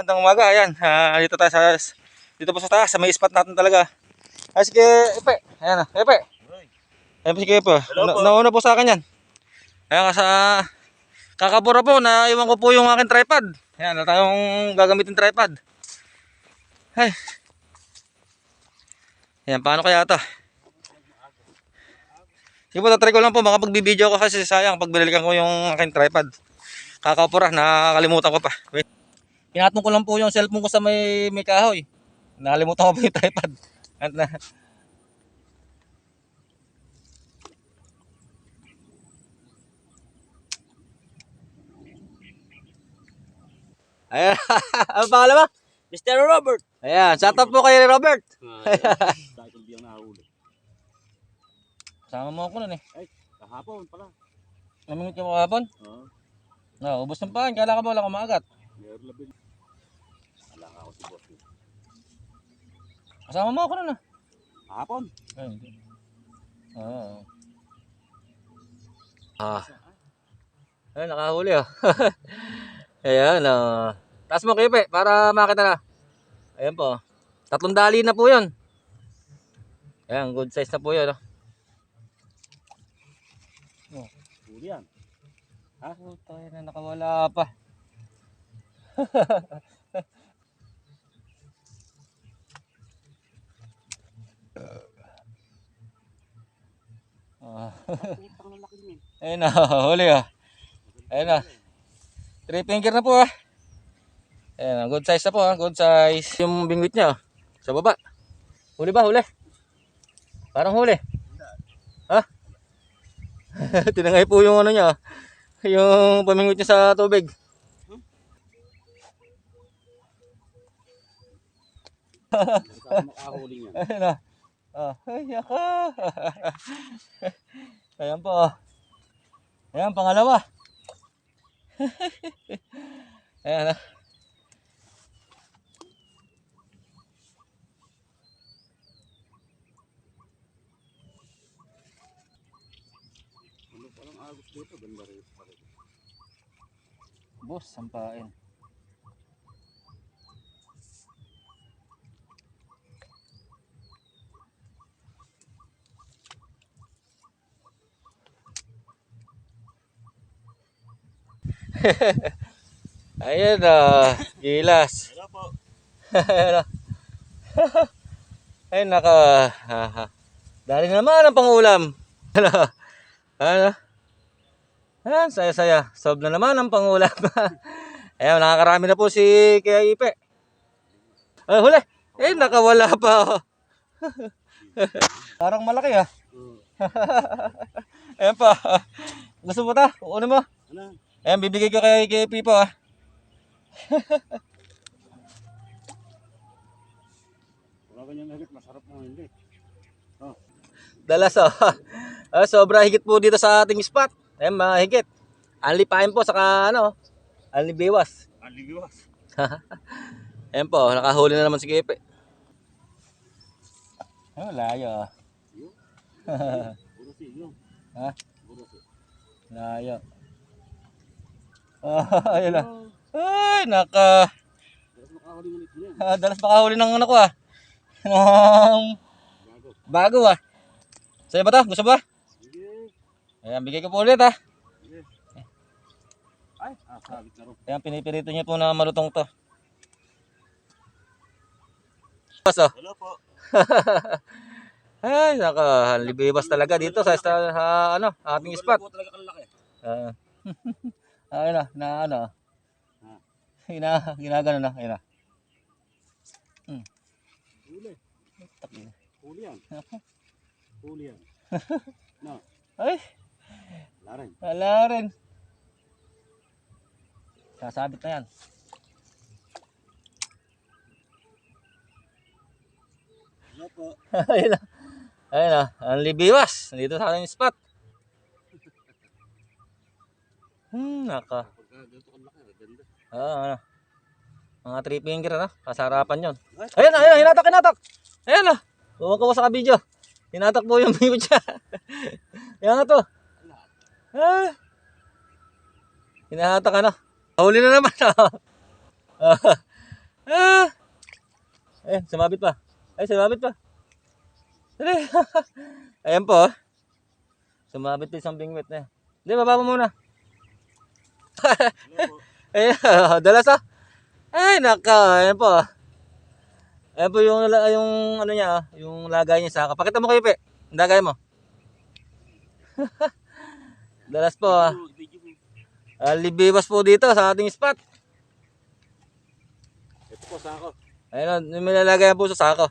Magandang umaga. Ayan, ah, dito tayo sa dito po sa taas, sa may spot natin talaga. Ay, sige, Epe. Ayan, ah, Epe. Ayan sige po. Na, nauna po sa akin yan. Ayan, sa kakabura po, na iwan ko po yung aking tripod. Ayan, na tayong gagamitin tripod. Ay. Ayan, paano kaya ito? Sige po, tatry ko lang po, makapagbibideo ko kasi sayang pag binalikan ko yung aking tripod. Kakapura, nakakalimutan ko pa. Wait. Pinatong ko lang po yung cellphone ko sa may, may kahoy. Nakalimutan ko po yung tripod. At na. Ayan, ano pangalan mo? Mr. Robert. Ayan, shout out po kay Robert. Dahil kung di ang nahuli. Sama mo ako nun eh. Ay, kahapon pala. Namingot ka mo kahapon? Oo. No, ubos ng pain. Kala ka ba wala kang maagat? Meron labing. Ka ako si boss. Kasama mo ako nun ah. Kahapon. Ay, hindi. Oo. Ah. Ay, nakahuli ah. Ayan, ah. Taas mo kipe para makita na. Ayan po. Tatlong dali na po yun. Ayan, good size na po yun. ah. Huli yan. Ha? Puta, yan na nakawala pa. Ah. Putang lalaki niya. Ayun na, huli ah. Ayun na. Three finger na po ah. Ayun na, good size na po ah, good size. Yung bingwit niya ah, sa baba. Huli ba, huli? Parang huli. Ha? Tinangay po yung ano niya ah. Yung pamingwit niya sa tubig. Saan makahuli niya? Ayun na. Ah, ay, ako. Ayan po. ah. Ayan, pangalawa. Ayan na. Ano palang agos dito? Ganda rin pa rin. Boss, sampain. Ayan na, gilas. Hello po. Ay, naka... haha. Dali naman ang pangulam. Ano? Ano? Ayan, saya-saya. Sob na naman ang pangulam. Ayan, nakakarami na po si Kaya Ipe. Ay, huli. Eh, nakawala pa. Parang malaki ah. Oo. Ayan pa. Gusto mo ta? Kukunin mo. Ano? Ayan, bibigay ko kay, kay Pipo ah. Wala ka niyang higit. Masarap mo hindi. Oh. Dalas oh. Ah, sobra higit po dito sa ating spot. Ayan, mga higit. Anli pain po, saka ano, anli biwas. Alibiwas. Ayan po, nakahuli na naman si Kipe. Ay, layo. ah. Yun. Ha? Layo. Ah, ayun na. Ay, naka. Dalas makahuli mo nito yan. Ah, dalas makahuli ng ano ko ah. Ng Bago. ah. Sa'yo ba to? Gusto ba? Sige. Ayan, bigay ko po ulit ah. Sige. Ay, ah, sabit na rin. Ayan, pinipirito niya po na malutong to. Paso. Hello po. Ay, naka libibas talaga dito sa, sa, sa ano, ating spot. Po talaga kalaki. Ah. ayun na, na ano. Ah. Gina, ginagano na, ayun na. Huli. Taki. Huli yan. Huli yan. No. Ay, Wala rin. wala rin. Sasabit na yan. Po. ayun na. Ayun na, ang libiwas. Dito sa ating spot. Hmm, naka. Ah, ano. Mga three finger na. Kasarapan yon. Ayun na, ayun na, hinatak, hinatak. Ayun na. Kumakawa sa video. Hinatak po yung video siya. Yan nga to. Ah. Hinahatak ano. Huli na naman. ah. Ah! Eh, sumabit pa. Ay, sumabit pa. Ayan po. oh. Sumabit pa isang bingwit na. Hindi, baba mo muna. Ayan, dalas ah. Ay, naka. Ayan po. oh. Ayan po yung, yung ano niya, ah, yung lagay niya sa saka. Pakita mo kayo, Pe. Ang lagay mo. dalas po. ah. Ah, libiwas po dito sa ating spot. Ito po, sako. Ayun, o, may lalagay po sa sako.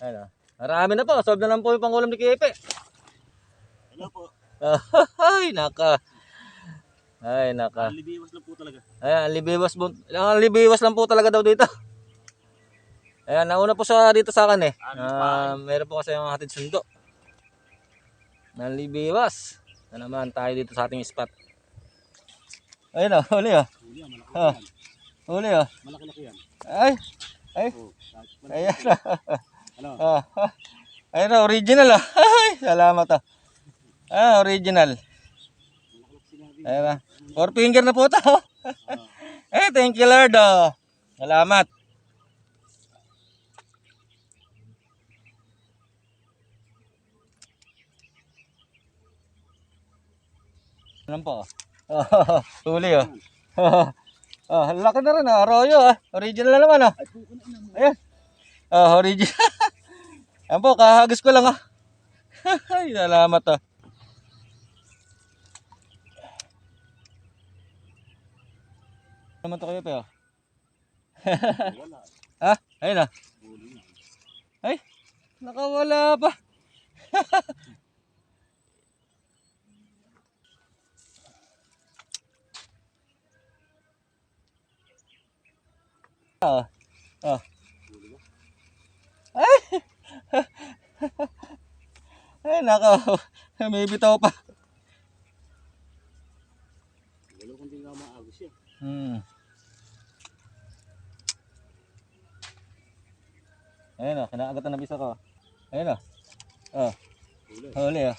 Ayun, o. Marami na po. Solve na lang po yung pangulam ni Kipe. Hello po. Ay, naka. Ay, naka. Libiwas lang po talaga. Ayan, libiwas, po, ang libiwas lang po talaga daw dito. Ayan, nauna po siya dito sa akin eh. Ah, meron po kasi yung hatid sundo. Nalibiwas. Na naman tayo dito sa ating spot. Ayun o, huli o. Huli yan, malaki yan. Huli o. Malaki-laki yan. Ay, ay. Oh, Ayan Ano? Ah, ah. Ayun na, original ah. Ay, salamat ah. Ah, original. Na. Four finger na po. Ah. eh, thank you Lord oh. Salamat. Ano po? Oh, huli oh. Oh, laki na rin ah. Arroyo ah. Original na naman mo. Ayan. Oh, original. Ayan po, kahagis ko lang. Ay, salamat ah. Naman to kayo? Wala. Ha? Ayun ah. Huli yan. Ay, nakawala pa. Ah. Ah. Ay. Ay, nako. May bitaw pa. Wala kundi nga maagos yan. Hmm. Ayun o, kinaagatan na bisa ko. Ayun o. Oh, Huli. huli o.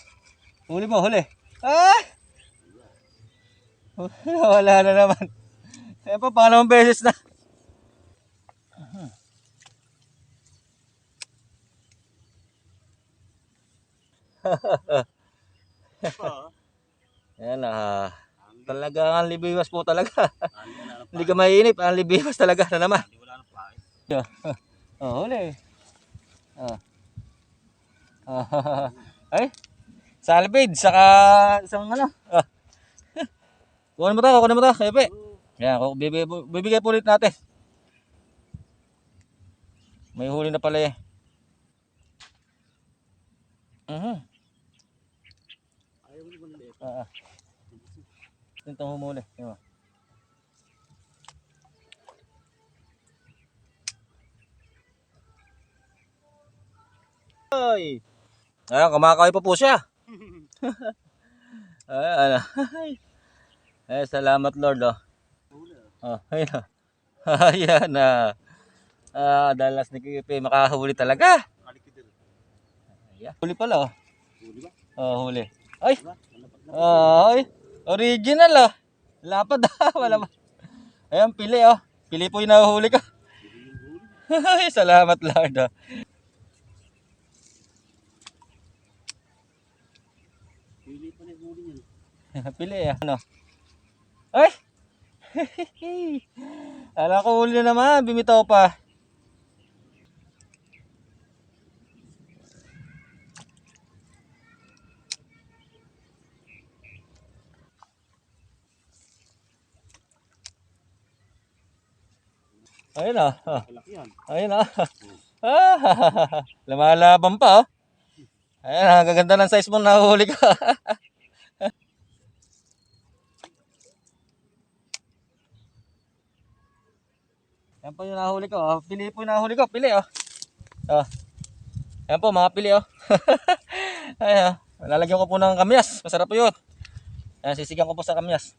Huli mo, huli. Ah! Wala na naman. Ayun pa, pangalawang beses na. Pa. Ayan ah. Talaga ang libiwas po talaga. Hindi ka mainip, ang libiwas talaga na naman. Hindi wala na pain. Oh, huli. Oh. Ay, salvage, saka isang ano. Ah. Kunin mo to, kunin mo to, Pepe. Yan, bibigay, po- bibigay po ulit natin. May huli na pala eh. Mhm. Ayaw mo naman. Ah. ah. Ito itong humuli. Mo. Ay. Ayan, kumakain pa po siya. Ay, ano. Ay, salamat Lord, oh. Ah. Oh, ayun. Ayan na. Ah, dalas ni Kipe makahuli talaga. Ayan. Huli pala, oh. Huli ba? Oh, huli. Ay, Diba? Ay, original ah. Lapad ah, wala ba? Ayan, pili oh. Pili po yung nahuhuli ka. Ay, salamat Lord ah. Huli pa na huli niyan. pili ah. Ano? Ay! Alam ko huli na naman, bimitaw pa. Ayun ah. ah. Yan. Ayun ah. Ah, lumalaban pa oh. Ayun, ang gaganda ng size mo nahuhuli ka. Yan po yung nahuli ko. Oh. Pili po yung nahuli ko. Pili oh. Oh. Yan po mga pili oh. Ayan. Lalagyan ko po ng kamyas. Masarap po yun. Ayan, sisigang ko po sa kamyas.